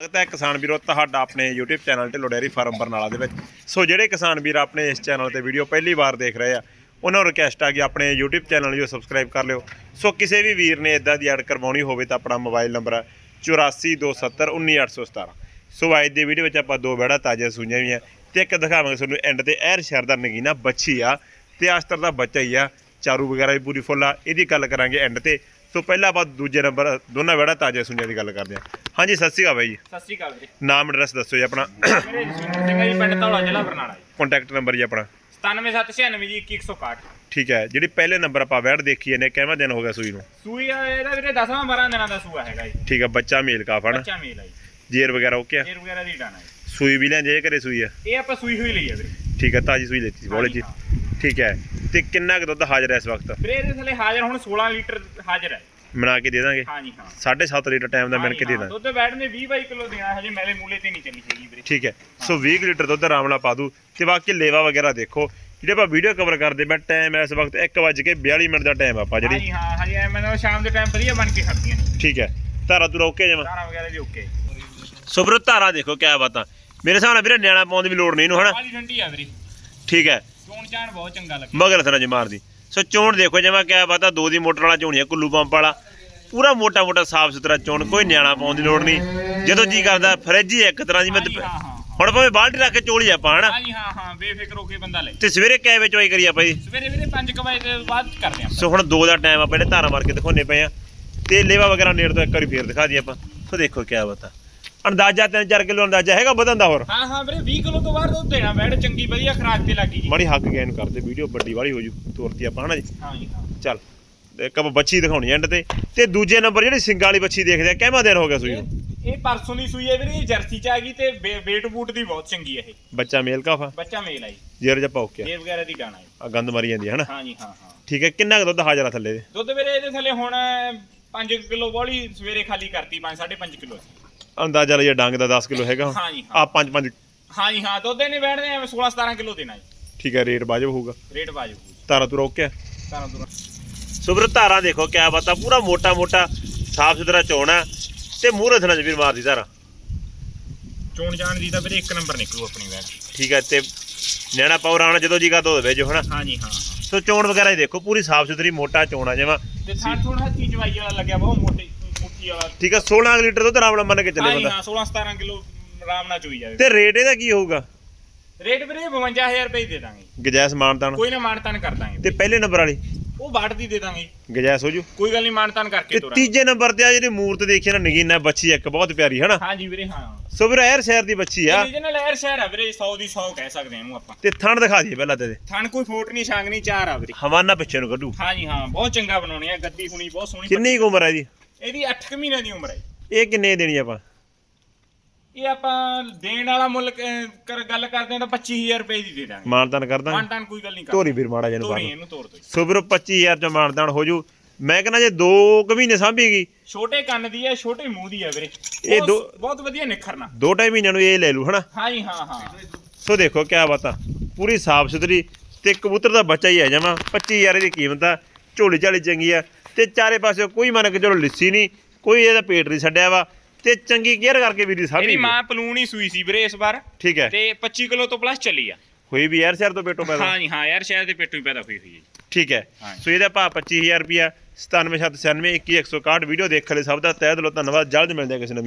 ਸਵਾਗਤ ਹੈ ਕਿਸਾਨ ਵੀਰੋ, ਤੁਹਾਡਾ ਆਪਣੇ YouTube channel Dhillon dairy farm Barnala ਦੇ ਵਿੱਚ। ਸੋ ਜਿਹੜੇ ਕਿਸਾਨ ਵੀਰ ਆਪਣੇ ਇਸ ਚੈਨਲ ਤੇ ਵੀਡੀਓ ਪਹਿਲੀ ਵਾਰ ਦੇਖ ਰਹੇ ਆ, ਉਹਨਾਂ ਨੂੰ ਰਿਕਵੈਸਟ ਆ ਕਿ ਆਪਣੇ YouTube ਚੈਨਲ ਨੂੰ ਸਬਸਕ੍ਰਾਈਬ ਕਰ ਲਿਓ। ਸੋ ਕਿਸੇ ਵੀ ਵੀਰ ਨੇ ਇਦਾਂ ਦੀ ਐਡ ਕਰਵਾਉਣੀ ਹੋਵੇ ਤਾਂ ਆਪਣਾ ਮੋਬਾਈਲ ਨੰਬਰ ਹੈ 8427191817 ਸੋ ਅੱਜ ਦੀ ਵੀਡੀਓ ਵਿੱਚ ਆਪਾਂ ਦੋ ਬੈੜਾ ਤਾਜ਼ਾ ਸੂਈਆਂ ਵੀ ਆ ਤੇ ਇੱਕ ਦਿਖਾਵਾਂਗੇ ਤੁਹਾਨੂੰ ਐਂਡ ਤੇ। ਐਰ ਸ਼ਹਿਰ ਦਾ ਨਗੀਨਾ ਬੱਚੀ ਆ ਤੇ ਆਸਤਰ ਦਾ ਬੱਚਾ ਹੀ ਆ। ਚਾਰੂ ਵਗੈਰਾ ਵੀ ਪੂਰੀ ਫੁੱਲ ਆ। ਇਹਦੀ ਗੱਲ ਕਰਾਂਗੇ ਐਂਡ ਤੇ। ਸੋ ਪਹਿਲਾਂ ਆਪਾਂ ਦੂਜੇ ਨੰਬਰ ਦੋਨਾਂ ਬੈੜਾ ਤਾਜ਼ੀਆਂ ਸੂਈਆਂ ਦੀ ਗੱਲ ਕਰਦੇ ਹਾਂ। ਹਾਂਜੀ ਸਤਿ ਸ਼੍ਰੀ ਅਕਾਲ ਬਾਈ ਜੀ। ਸਤਿ ਸ਼੍ਰੀ ਅਕਾਲ ਵੀਰੇ ਨਾਮ ਐਡਰੈਸ ਦੱਸੋ ਜੀ ਆਪਣਾ। ਮੇਰੇ ਜੀ ਪਿੰਡ ਧੌਲਾ ਜ਼ਿਲ੍ਹਾ ਬਰਨਾਲਾ ਜੀ। ਕੰਟੈਕਟ ਨੰਬਰ ਜੀ ਆਪਣਾ। 97796 ਜੀ 2161 ਠੀਕ ਹੈ ਜਿਹੜੀ ਪਹਿਲੇ ਨੰਬਰ ਆਪਾਂ ਵੈੜ ਦੇਖੀ ਇਹਨੇ ਕਿੰਨਾ ਦਿਨ ਹੋ ਗਿਆ ਸੂਈ ਨੂੰ? ਸੂਈ ਆ ਇਹਦਾ ਵੀਰੇ 10ਵਾਂ 12 ਦਿਨਾਂ ਦਾ ਸੂਆ ਹੈਗਾ ਜੀ। ਠੀਕ ਹੈ ਬੱਚਾ ਮੇਲ ਕਾਫ ਹਨਾ ਬੱਚਾ ਮੇਲ ਆ ਜੀ। ਜੇਰ ਵਗੈਰਾ ਓਕੇ ਆ? ਜੇਰ ਵਗੈਰਾ ਦੀ ਡਾਣਾ ਜੀ। ਸੂਈ ਵੀ ਲੈਂਦੇ ਘਰੇ ਸੂਈ ਆ? ਇਹ ਆਪਾਂ ਸੂਈ ਹੋਈ ਲਈ ਆ ਵੀਰੇ। ਠੀਕ ਹੈ ਤਾਜੀ ਸੂਈ ਲੈਤੀ ਸੀ ਬੋਲੇ ਜੀ। ਠੀਕ ਹੈ ਤੇ ਕਿੰਨਾ ਕੁ ਦੁੱਧ ਹਾਜ਼ਰ ਹੈ ਇਸ ਵਕਤ? ਵੀਰੇ ਇਹਦੇ ਥੱਲੇ ਹਾਜ਼ਰ ਹੁਣ 16 ਲੀਟਰ ਹਾਜ਼ਰ ਹੈ। ਬਣਾ ਕੇ ਦੇ ਦਾਂਗੇ। ਹਾਂ। ਜੀ ਹਾਂ 7.5 ਲੀਟਰ ਟਾਈਮ ਦਾ ਮਿਣ ਕੇ ਦੇ ਦਾਂਗੇ। ਦੁੱਧ ਬੈਠ ਨੇ 20 22 ਕਿਲੋ ਦੇਣਾ ਹਜੇ ਮੈਲੇ ਮੂਲੇ ਤੇ ਨਹੀਂ ਚੱਲੀ ਹੈਗੀ ਵੀਰੇ। ਠੀਕ ਹੈ। ਸੋ 20 ਕੁ ਲੀਟਰ ਦੁੱਧ ਆਰਾਮ ਨਾਲ ਪਾ ਦੂ ਤੇ ਬਾਕੀ ਲੇਵਾ ਵਗੈਰਾ ਦੇਖੋ। ਜਿਹੜੇ ਆਪਾਂ ਵੀਡੀਓ ਕਵਰ ਕਰਦੇ ਮੈਂ ਟਾਈਮ ਇਸ ਵਕਤ 1:42 ਮਿੰਟ ਦਾ ਟਾਈਮ ਆਪਾਂ ਜਿਹੜੀ। ਜੀ ਹਾਂ ਹਜੇ ਐ ਮੈਨੂੰ ਸ਼ਾਮ ਦੇ ਟਾਈਮ ਵਧੀਆ ਬਣ ਕੇ ਖੜਦੀਆਂ ਨੇ। ਠੀਕ ਹੈ। ਧਾਰਾ ਤੁਰਾ ਓਕੇ ਜਮਾ? ਸਾਰਾ ਵਗੈਰਾ ਵੀ ਓਕੇ ਸੋ ਵੀਰੋ ਧਾਰਾ ਦੇਖੋ ਕਿਆ ਬਾਤਾਂ। ਮੇਰੇ ਹਿਸਾਬ ਨਾਲ ਵੀਰੇ ਨਿਆਣਾ ਪਾਉਣ ਦੀ ਵੀ ਲੋੜ ਨਹੀਂ ਇਹਨੂੰ ਹਨਾ? ਬਾਲੀ ਠੰਡੀ ਆ ਵੀਰੇ। ਠੀਕ ਹੈ। ਚੋਣ ਚਾਣ ਬਹੁਤ ਚੰਗਾ ਲੱਗਾ ਮਗਰ ਥਣਾ ਜੀ ਮਾਰਦੀ। ਸੋ ਚੋਣ ਦੇਖੋ ਜਿਵੇਂ ਕਿਆ ਪਤਾ ਦੋ ਦੀ ਮੋਟਰ ਵਾਲਾ ਚੋਣੀ ਆ ਕੁੱਲੂ ਪੰਪ ਵਾਲਾ। ਪੂਰਾ ਮੋਟਾ ਮੋਟਾ ਸਾਫ਼ ਸੁਥਰਾ ਚੋਣ ਕੋਈ ਨਿਆਣਾ ਪਾਉਣ ਦੀ ਲੋੜ ਨਹੀਂ। ਜਦੋਂ ਜੀ ਕਰਦਾ ਫਰਿੱਜ ਹੀ ਇੱਕ ਤਰ੍ਹਾਂ ਦੀ ਮੈਂ ਹਾਂ ਹਾਂ ਹਾਂ ਹੁਣ ਭਾਵੇਂ ਬਾਲਟੀ ਰੱਖ ਕੇ ਚੋਲੀ ਆਪਾਂ ਹਨਾ? ਹਾਂ ਜੀ ਹਾਂ ਹਾਂ ਬੇਫਿਕਰ ਹੋ ਕੇ ਬੰਦਾ ਲੈ। ਤੇ ਸਵੇਰੇ ਕਿਹ ਵਿੱਚ ਚੋਈ ਕਰੀ ਆਪਾਂ ਜੀ? ਸਵੇਰੇ ਵੀਰੇ 5 ਵਜੇ ਦੇ ਬਾਅਦ ਕਰਦੇ ਆਪਾਂ। ਸੋ ਹੁਣ ਦੋ ਦਾ ਟਾਈਮ ਆਪਾਂ ਜਿਹੜੇ ਧਾਰਾ ਮਾਰ ਕੇ ਦਿਖਾਉਣੇ ਪਏ ਆ। ਤੇ ਲੇਵਾ ਵਗੈਰਾ ਨੇੜ ਤੋਂ ਇੱਕ ਵਾਰੀ ਫੇਰ ਦਿਖਾ ਦਈਏ ਆਪਾਂ। ਸੋ ਦੇਖੋ ਕਿਆ ਬਤਾ ਅੰਦਾਜ਼ਾ 3-4 ਕਿਲੋ ਅੰਦਾਜ਼ਾ ਹੈਗਾ ਵਧਣ ਦਾ ਹੋਰ। ਹਾਂ ਹਾਂ ਵੀਰੇ 20 ਕਿਲੋ ਤੋਂ ਬਾਅਦ ਦੁੱਧ ਦੇਣਾ ਬੈਡ ਚੰਗੀ ਵਧੀਆ ਖਰਾਕ ਤੇ ਲੱਗੀ ਜੀ ਮਾੜੀ ਹੱਕ ਗੈਨ ਕਰਦੇ ਵੀਡੀਓ ਵੱਡੀ ਵਾਲੀ ਹੋ ਜੂ ਤੋਰਤੀ ਆਪਾਂ ਹਨਾ ਜੀ? ਹਾਂ ਜੀ ਹਾਂ। ਚੱਲ ਇੱਕ ਆਪਾਂ ਬੱਚੀ ਦਿਖਾਉਣੀ ਐਂਡ ਤੇ ਤੇ ਦੂਜੇ ਨੰਬਰ ਜਿਹੜੀ ਸਿੰਗਾਂ ਵਾਲੀ ਬੱਚੀ ਦੇਖਦੇ ਆ ਕਿੰਨਾ ਦਿਨ ਹੋ ਗਿਆ ਸੂਈ ਨੂੰ? ਇਹ ਇਹ ਪਰਸੋਂ ਦੀ ਸੂਈ ਹੈ ਵੀਰੇ ਇਹ ਜਰਸੀ ਚ ਆ ਗਈ ਤੇ ਵੇਟ ਬੂਟ ਦੀ ਬਹੁਤ ਚੰਗੀ ਹੈ ਇਹ। ਬੱਚਾ ਮੇਲ ਕਾਫਾ ਬੱਚਾ ਮੇਲ ਆਈ ਜੇਰ ਜੱਪਾ ਗਿਆ ਇਹ ਵਗੈਰਾ ਦੀ ਡਾਣਾ ਹੈ ਆ ਗੰਦ ਮਰੀ ਜਾਂਦੀ ਹੈ ਹਨਾ? ਹਾਂ ਜੀ ਹਾਂ ਹਾਂ। ਠੀਕ ਹੈ ਕਿੰਨਾ ਕੁ ਦੁੱਧ ਹਾਜ਼ਰ ਆ ਥੱਲੇ? ਦੇ ਦੁੱਧ ਵੀਰੇ ਇਹਦੇ ਥੱਲੇ ਹੁਣ 5 ਕਿਲੋ ਬੋਲੀ ਸਵੇਰੇ ਖਾਲੀ ਕਰਤੀ 5 5.5 ਕਿਲੋ ਅੰਦਾਜ਼ਾ ਲਈਏ ਡੰਗ ਦਾ 10 ਕਿਲੋ ਹੈਗਾ। ਹਾਂ ਜੀ ਹਾਂ। ਆ 5 5 ਹਾਂ ਹਾਂ ਦੁੱਧ ਇਹਨੇ ਬੈਠਦੇ ਐਵੇਂ 16 17 ਕਿਲੋ ਦੇਣਾ ਜੀ। ਠੀਕ ਹੈ ਰੇਟ ਵਾਜਬ ਹੋਊਗਾ। ਰੇਟ ਬਾਜੂ ਤਾਰਾ ਤੂੰ ਰੋਕਿਆ ਤਾਰਾਂ ਤੁਰਾਂ। ਸੁਬਰ ਧਾਰਾ ਦੇਖੋ ਕਿਆ ਬਾਤਾਂ ਪੂਰਾ ਮੋਟਾ ਮੋਟਾ ਸਾਫ਼ ਸੁਥਰਾ ਚੋਣਾ ਤੇ ਮੂਹਰੇ ਥਣਾ ਜਬੀਰ ਮਾਰਦੀ ਧਾਰਾ ਚੋਣ ਜਾਣ ਦੀ ਤਾਂ ਵੀਰੇ ਇੱਕ ਨੰਬਰ ਨਿਕਲੂ ਆਪਣੀ ਵੈਟ ਠੀਕ ਹੈ ਤੇ ਨਿਆਣਾ ਪਾਉ ਰਾਣਾ ਜਦੋਂ ਜੀ ਕਾ ਵੇਜੋ ਹਨਾ? ਹਾਂ ਜੀ ਹਾਂ ਹਾਂ। ਸੋ ਚੋਣ ਵਗੈਰਾ ਹੀ ਦੇਖੋ ਪੂਰੀ ਸਾਫ਼ ਸੁਥਰੀ ਮੋਟਾ ਚੋਣਾ ਜਿਵੇਂ ਤੇ ਥਾਂ ਥੋੜਾ ਹੱਥੀ ਜਵਾਈ ਵਾਲਾ ਲੱਗਿਆ ਬਹੁਤ ਮੋਟੀ। ਵਾਲਾ। ਠੀਕ ਹੈ 16 ਲੀਟਰ ਦੁੱਧ ਆਰਾਮ ਨਾਲ ਮੰਨ ਕੇ ਚੱਲੇ ਬੰਦਾ। ਹਾਂ 16 17 ਕਿਲੋ ਆਰਾਮ ਨਾਲ ਚੋਈ ਜਾਵੇ। ਤੇ ਰੇਟ ਇਹਦਾ ਕੀ ਹੋਊਗਾ? ਰੇਟ ਵੀਰੇ 52000 ਰੁਪਏ ਹੀ ਦੇ ਦਾਂਗੇ। ਗਜੈਸ ਮਾਨਤਾਨ। ਕੋਈ ਨਾ ਮਾਨਤਾਨ ਕਰ ਦਾਂਗੇ ਤੇ ਪਹਿਲੇ ਨੰਬਰ ਵਾਲੀ? ਉਹ ਬਾੜ ਦੀ ਦੇ ਦਾਂਗੇ। ਗਜੈਸ ਹੋ ਜੂ। ਕੋਈ ਗੱਲ ਨਹੀਂ ਮਾਨਤਾਨ ਤੇ ਕਰਕੇ ਤੋਰਾਂਗੇ। ਤੀਜੇ ਨੰਬਰ ਤੇ ਆ ਜਿਹੜੀ ਮੂਰਤ ਦੇਖੀ ਨਾ ਨਗੀਨਾ ਬੱਚੀ ਇੱਕ ਬਹੁਤ ਪਿਆਰੀ ਹਨਾ? ਹਾਂ ਜੀ ਵੀਰੇ ਹਾਂ। ਸੋ ਵੀਰ ਐਰ ਸ਼ਹਿਰ ਦੀ ਬੱਚੀ ਆ। ਰੀਜਨਲ 에ਅਰ ਸ਼ਹਿਰ ਆ ਵੀਰੇ 100 ਦੀ 100 ਕਹਿ ਸਕਦੇ ਹਾਂ ਇਹਨੂੰ ਆਪਾਂ। ਤੇ ਥਣ ਦਿਖਾ ਦਈਏ ਪਹਿਲਾਂ ਤੇ ਥਣ ਕੋਈ ਫੋਟ ਨਹੀਂ ਛਾਂਗ ਨਹੀਂ ਚਾਰ ਆ ਵੀਰੇ। ਹਵਾਨਾ ਪਿੱਛੇ ਨੂੰ ਕੱਢੂ। ਹਾਂ ਜੀ ਹਾਂ ਬਹੁਤ ਚੰਗਾ ਬਣਾਉਣੀ ਆ ਗੱਦੀ ਹੁਣੀ ਬਹੁਤ ਸੋਹਣੀ ਕਿੰਨੀ ਕੁ ਉਮਰ ਹੈ ਜੀ ਇਹਦੀ 8 ਮਹੀਨਿਆਂ ਦੀ ਉਮਰ ਹੈ ਇਹ ਕਿੰਨੇ ਦੀ ਦੇਣੀ ਆਪਾਂ? ਇਹ ਆਪਾਂ ਦੇਣ ਵਾਲਾ ਮੁੱਲ ਕਰ ਗੱਲ ਕਰਦੇ ਹਾਂ ਤਾਂ 25000 ਰੁਪਏ ਦੀ ਦੇ ਦਾਂਗੇ। ਮਾਨਤਾਨ ਕਰ ਦਾਂਗੇ। ਮਾਨਤਾਨ ਕੋਈ ਗੱਲ ਨਹੀਂ ਕਰ ਧੋਰੀ ਵੀਰ ਮਾੜਾ ਜਿਹਨੂੰ ਤੋਰੀ ਬਾਹਰ ਇਹਨੂੰ ਤੋੜ ਦੋ ਸੋ ਵੀਰੋ 25000 ਚ ਮਾਨਤਾਨ ਹੋ ਜੂ। ਮੈਂ ਕਹਿੰਦਾ ਜੇ 2 ਕੁ ਮਹੀਨੇ ਸਾਂਭੇਗੀ ਛੋਟੇ ਕੰਨ ਦੀ ਹੈ ਛੋਟੇ ਮੂੰਹ ਦੀ ਹੈ ਵੀਰੇ। ਇਹ ਬਹੁਤ- ਦੋ- ਬਹੁਤ ਵਧੀਆ ਨਿਖਰਨਾ। ਦੋ ਢਾਈ ਮਹੀਨਿਆਂ ਨੂੰ ਇਹ ਲੈ ਲੂ ਹਨਾ? ਹਾਂ ਜੀ ਹਾਂ ਹਾਂ। ਸੋ ਦੇਖੋ ਕਿਆ ਬਾਤਾਂ। ਪੂਰੀ ਸਾਫ਼ ਸੁਥਰੀ ਤੇ ਕਬੂਤਰ ਦਾ ਬੱਚਾ ਹੀ ਹੈ ਜਮਾ। 25000 ਦੀ ਕੀਮਤ ਆ। ਝੋਲੀ ਝਾਲੀ ਚੰਗੀ ਆ। ਤੇ ਚਾਰੇ ਪਾਸੇ ਕੋਈ ਮੰਨ ਕੇ ਚਲੋ ਲਿੱਸੀ ਨਹੀਂ ਕੋਈ ਇਹਦਾ ਪੇਟ ਨਹੀਂ ਛੱਡਿਆ ਵਾ ਤੇ ਚੰਗੀ ਕੇਅਰ ਕਰਕੇ ਵੀਰ ਇਹਦੀ ਸਾਡੀ ਮਾਂ ਪਲੂਣ ਹੀ ਸੂਈ ਸੀ ਵੀਰੇ ਇਸ ਵਾਰ। ਠੀਕ ਹੈ। ਤੇ 25 ਕਿਲੋ ਤੋਂ ਪਲੱਸ ਚੱਲੀ ਆ। ਹੋਈ ਵੀ ਯਾਰ ਸ਼ਹਿਰ ਤੋਂ ਬੇਟੋ ਪੈਦਾ। ਹਾਂ ਜੀ ਹਾਂ ਯਾਰ ਸ਼ਾਇਦ ਦੇ ਪੇਟੋਂ ਹੀ ਪੈਦਾ ਹੋਈ ਹੋਈ ਹੈ ਠੀਕ ਹੈ। ਹਾਂਜੀ। ਸੋ ਇਹਦਾ ਭਾਅ 25000 ਰੁਪਿਆ 97796 21161 ਵੀਡੀਓ ਦੇਖਣ ਲਈ ਸਭ ਦਾ। ਤਹਿ ਦਿਲੋਂ ਧੰਨਵਾਦ। ਜਲਦ ਮਿਲਦੇ ਹਾਂ ਕਿਸੇ ਨਵੀਂ